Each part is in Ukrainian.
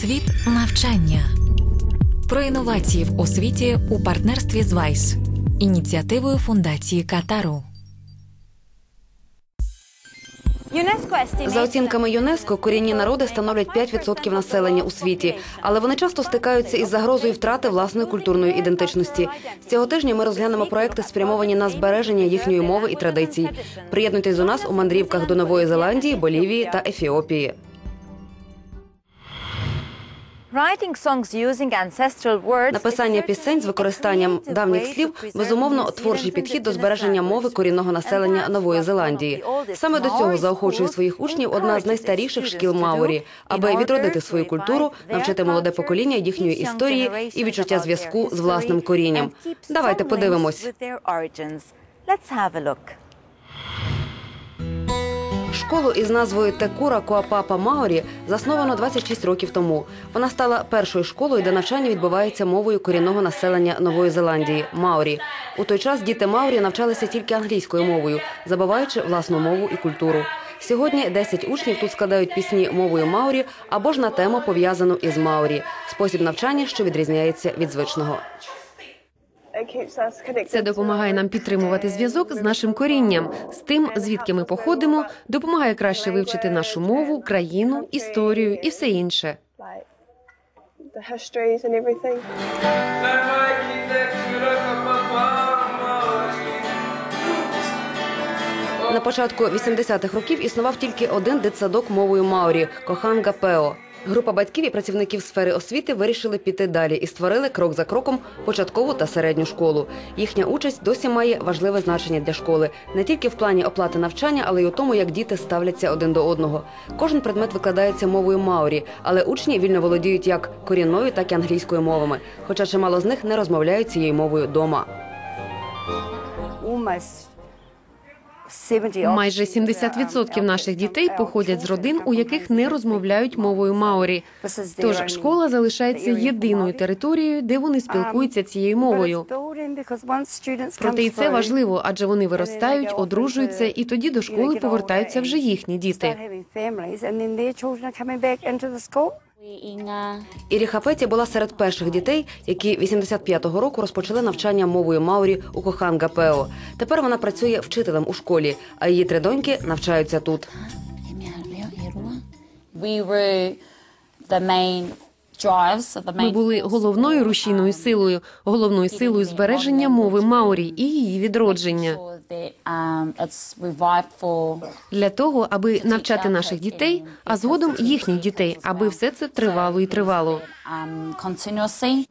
Світ навчання про інновації в освіті у партнерстві з ВАЙС, ініціативою фундації Катару. За оцінками ЮНЕСКО, корінні народи становлять 5% населення у світі, але вони часто стикаються із загрозою втрати власної культурної ідентичності. З цього тижня ми розглянемо проекти, спрямовані на збереження їхньої мови і традицій. Приєднуйтесь до нас у мандрівках до Нової Зеландії, Болівії та Ефіопії. Написання пісень з використанням давніх слів безумовно творчий підхід до збереження мови корінного населення Нової Зеландії. Саме до цього заохочує своїх учнів одна з найстаріших шкіл Маорі, аби відродити свою культуру, навчити молоде покоління їхньої історії і відчуття зв'язку з власним корінням. Давайте подивимось. Школу із назвою Текура Коапапа Маорі засновано 26 років тому. Вона стала першою школою, де навчання відбувається мовою корінного населення Нової Зеландії Маорі. У той час діти Маорі навчалися тільки англійською мовою, забуваючи власну мову і культуру. Сьогодні 10 учнів тут складають пісні мовою Маорі або ж на тему пов'язану із Маорі – спосіб навчання, що відрізняється від звичного. Це допомагає нам підтримувати зв'язок з нашим корінням, з тим, звідки ми походимо, допомагає краще вивчити нашу мову, країну, історію і все інше. На початку 80-х років існував тільки один дитсадок мовою Маорі – Коханга Пео. Група батьків і працівників сфери освіти вирішили піти далі і створили крок за кроком початкову та середню школу. Їхня участь досі має важливе значення для школи не тільки в плані оплати навчання, але й у тому, як діти ставляться один до одного. Кожен предмет викладається мовою Маорі, але учні вільно володіють як корінною, так і англійською мовами. Хоча чимало з них не розмовляють цією мовою дома. Майже 70% наших дітей походять з родин, у яких не розмовляють мовою маорі. Тож школа залишається єдиною територією, де вони спілкуються цією мовою. Проте і це важливо, адже вони виростають, одружуються, і тоді до школи повертаються вже їхні діти. Ірі Хапеті була серед перших дітей, які 85-го року розпочали навчання мовою Маорі у Коханга Пео. Тепер вона працює вчителем у школі, а її три доньки навчаються тут. Ми були головною рушійною силою, головною силою збереження мови маорі і її відродження. Для того, аби навчати наших дітей, а згодом їхніх дітей, аби все це тривало і тривало. um.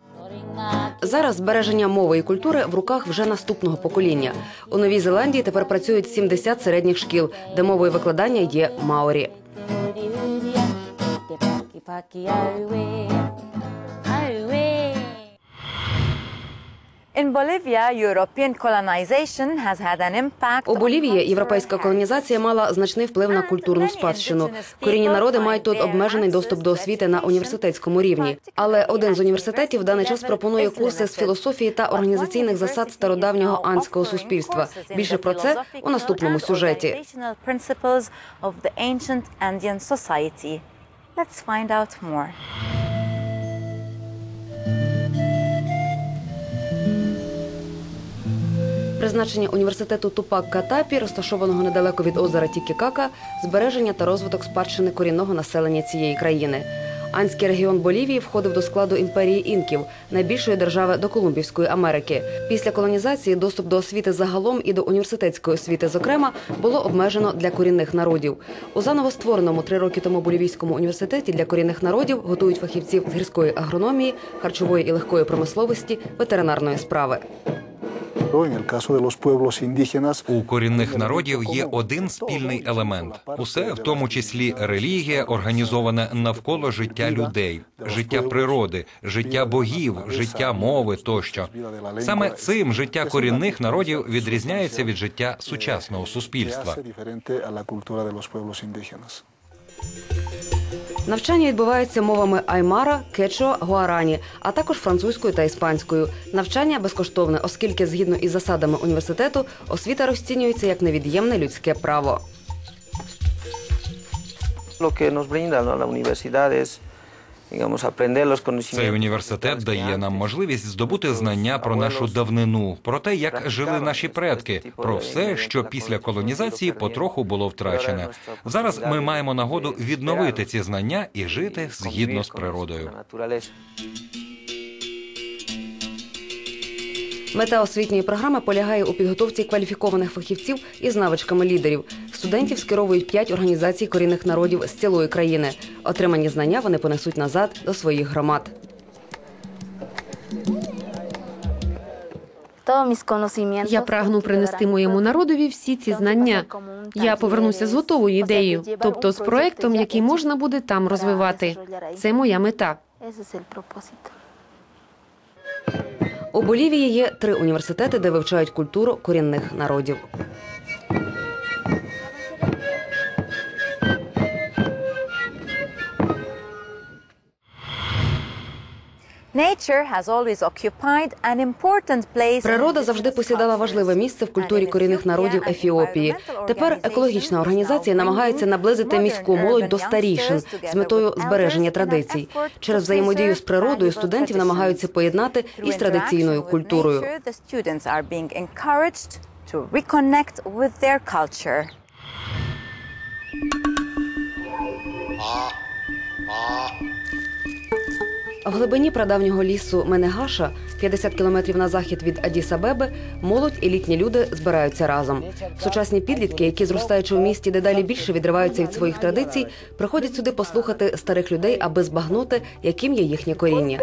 Зараз збереження мови і культури в руках вже наступного покоління. У Новій Зеландії тепер працюють 70 середніх шкіл, де мовою викладання є Маорі. У Болівії європейська колонізація мала значний вплив на культурну спадщину. Корінні народи мають тут обмежений доступ до освіти на університетському рівні. Але один з університетів в даний час пропонує курси з філософії та організаційних засад стародавнього анського суспільства. Більше про це у наступному сюжеті. Let's find out more. Призначення університету Тупак Катапі, розташованого недалеко від озера Тікікака, збереження та розвиток спадщини корінного населення цієї країни. Анський регіон Болівії входив до складу імперії інків, найбільшої держави до Колумбівської Америки. Після колонізації доступ до освіти загалом і до університетської освіти, зокрема, було обмежено для корінних народів. У заново створеному три роки тому Болівійському університеті для корінних народів готують фахівців з гірської агрономії, харчової і легкої промисловості, ветеринарної справи. Pueblos indígenas, У корінних народів є один спільний елемент: усе, в тому числі релігія, організована навколо життя людей, життя природи, життя богів, життя мови тощо. Саме цим життя корінних народів відрізняється від життя сучасного суспільства. Навчання відбувається мовами аймара, Кечуа, гуарані, а також французькою та іспанською. Навчання безкоштовне, оскільки згідно із засадами університету освіта розцінюється як невід'ємне людське право. Lo que nos brinda la universidad es Цей університет дає нам можливість здобути знання про нашу давнину, про те, як жили наші предки, про все, що після колонізації потроху було втрачене. Зараз ми маємо нагоду відновити ці знання і жити згідно з природою. Мета освітньої програми полягає у підготовці кваліфікованих фахівців із навичками лідерів. Студентів скеровують п'ять організацій корінних народів з цілої країни. Отримані знання вони понесуть назад до своїх громад. Я прагну принести моєму народові всі ці знання. Я повернуся з готовою ідеєю, тобто з проектом, який можна буде там розвивати. Це моя мета. У Болівії є три університети, де вивчають культуру корінних народів. Природа завжди посідала важливе місце в культурі корінних народів Ефіопії. Тепер екологічна організація намагається наблизити міську молодь до старішин з метою збереження традицій. Через взаємодію з природою студентів намагаються поєднати із традиційною культурою. nature, В глибині прадавнього лісу Менегаша, 50 кілометрів на захід від Адіс-Абеби, молодь і літні люди збираються разом. Сучасні підлітки, які зростаючи в місті дедалі більше відриваються від своїх традицій, приходять сюди послухати старих людей, аби збагнути, яким є їхнє коріння.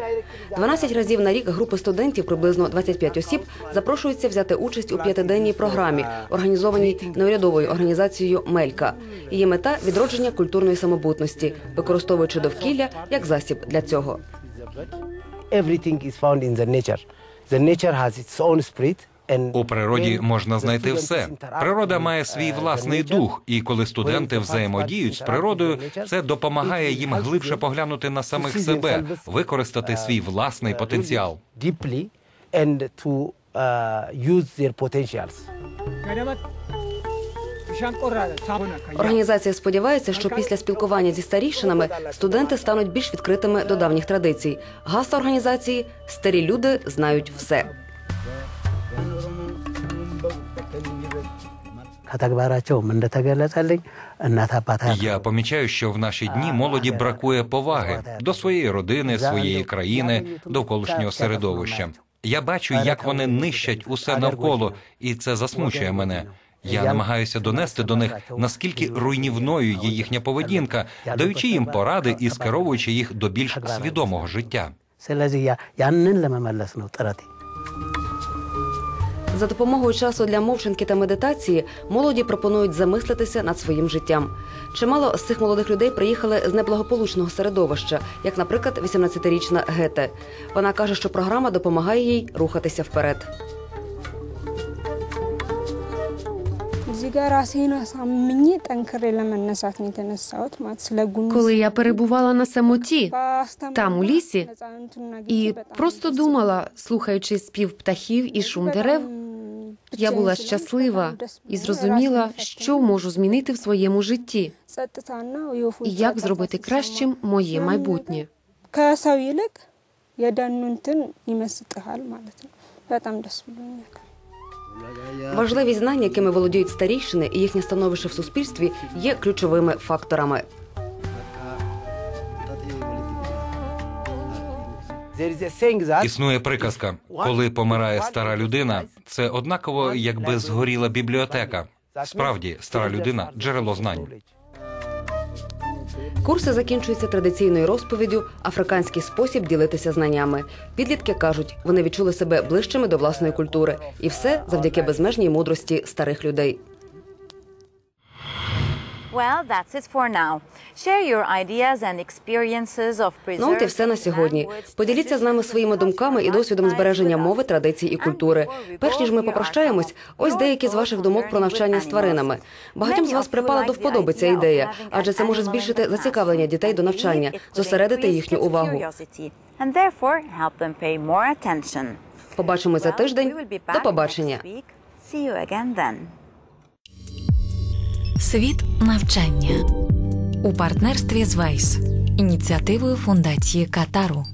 12 разів на рік групи студентів, приблизно 25 осіб, запрошуються взяти участь у п'ятиденній програмі, організованій неурядовою організацією Мелька. Її мета відродження культурної самобутності, використовуючи довкілля як засіб для цього. Everything is found in the nature. The nature has its own spirit. And У природі when можна знайти students все. interact Природа with, має uh, свій власний nature, дух, і коли студенти взаємодіють з природою, це допомагає it їм helps глибше them поглянути на самих себе, themselves, використати uh, свій власний uh, потенціал. deeply and to uh, use their potentials. Організація сподівається, що після спілкування зі старішинами студенти стануть більш відкритими до давніх традицій. Гасла організації старі люди знають все. Я помічаю, що в наші дні молоді бракує поваги до своєї родини, своєї країни, довколишнього середовища. Я бачу, як вони нищать усе навколо, і це засмучує мене. Я намагаюся донести до них наскільки руйнівною є їхня поведінка, даючи їм поради і скеровуючи їх до більш свідомого життя. За допомогою часу для мовчанки та медитації молоді пропонують замислитися над своїм життям. Чимало з цих молодих людей приїхали з неблагополучного середовища, як, наприклад, 18-річна Гете. Вона каже, що програма допомагає їй рухатися вперед. እዚህ ጋር ራሴን አሳምኜ ጠንክሬ ለመነሳት ነው የተነሳሁት ማለት ስለ ጉንስ Коли я перебувала на самоті በአስተማሪ там у лісі ነፃነቱን አግኝቼ і በጣም просто ደስ думала, слухаючи спів птахів і шум дерев, я була щаслива і зрозуміла, що можу змінити в своєму житті ጸጥታና የወፎች і як ጫጫታ зробити ሲሰማ кращим моє ምናምን майбутнє. ነገር ከሰው ይልቅ የደኑ እንትን ይመስጥሃል ማለት ነው። በጣም ደስ ብሎኛል። Важливі знання, якими володіють старішини, і їхнє становище в суспільстві є ключовими факторами. Існує приказка: коли помирає стара людина, це однаково, якби згоріла бібліотека. Справді, стара людина джерело знань. Курси закінчуються традиційною розповіддю Африканський спосіб ділитися знаннями. Підлітки кажуть, вони відчули себе ближчими до власної культури, і все завдяки безмежній мудрості старих людей. Well, that's it for now. Share your ideas and experiences of Ну от і все на сьогодні. Поділіться з нами своїми думками і досвідом збереження мови, традицій і культури. Перш ніж ми попрощаємось, ось деякі з ваших думок про навчання з тваринами. Багатьом з вас припала до вподоби ця ідея, адже це може збільшити зацікавлення дітей до навчання, зосередити їхню увагу. And therefore help them pay more attention. Побачимось за тиждень. До побачення. See you again then. Світ навчання у партнерстві з Вайс. ініціативою фундації Катару.